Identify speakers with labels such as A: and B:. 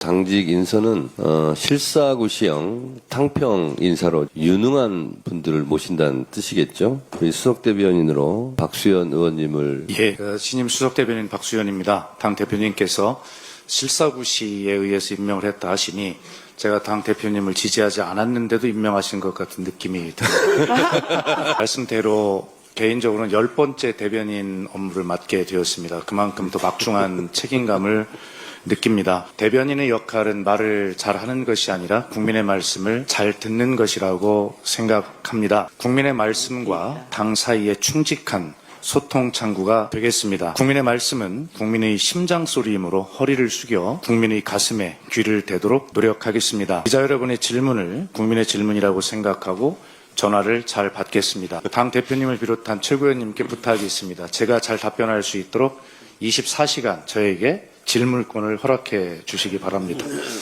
A: 당직 인선은 어, 실사구 시형 탕평 인사로 유능한 분들을 모신다는 뜻이겠죠. 우리 수석 대변인으로 박수현 의원님을
B: 예, 그 신임 수석 대변인 박수현입니다. 당 대표님께서 실사구 시에 의해서 임명을 했다 하시니 제가 당 대표님을 지지하지 않았는데도 임명하신 것 같은 느낌이 듭니다. 말씀대로 개인적으로는 열 번째 대변인 업무를 맡게 되었습니다. 그만큼 더 막중한 책임감을 느낍니다. 대변인의 역할은 말을 잘 하는 것이 아니라 국민의 말씀을 잘 듣는 것이라고 생각합니다. 국민의 말씀과 당 사이에 충직한 소통 창구가 되겠습니다. 국민의 말씀은 국민의 심장 소리이므로 허리를 숙여 국민의 가슴에 귀를 대도록 노력하겠습니다. 기자 여러분의 질문을 국민의 질문이라고 생각하고 전화를 잘 받겠습니다. 당 대표님을 비롯한 최고위원님께 부탁이 있습니다. 제가 잘 답변할 수 있도록 24시간 저에게 질문권을 허락해 주시기 바랍니다.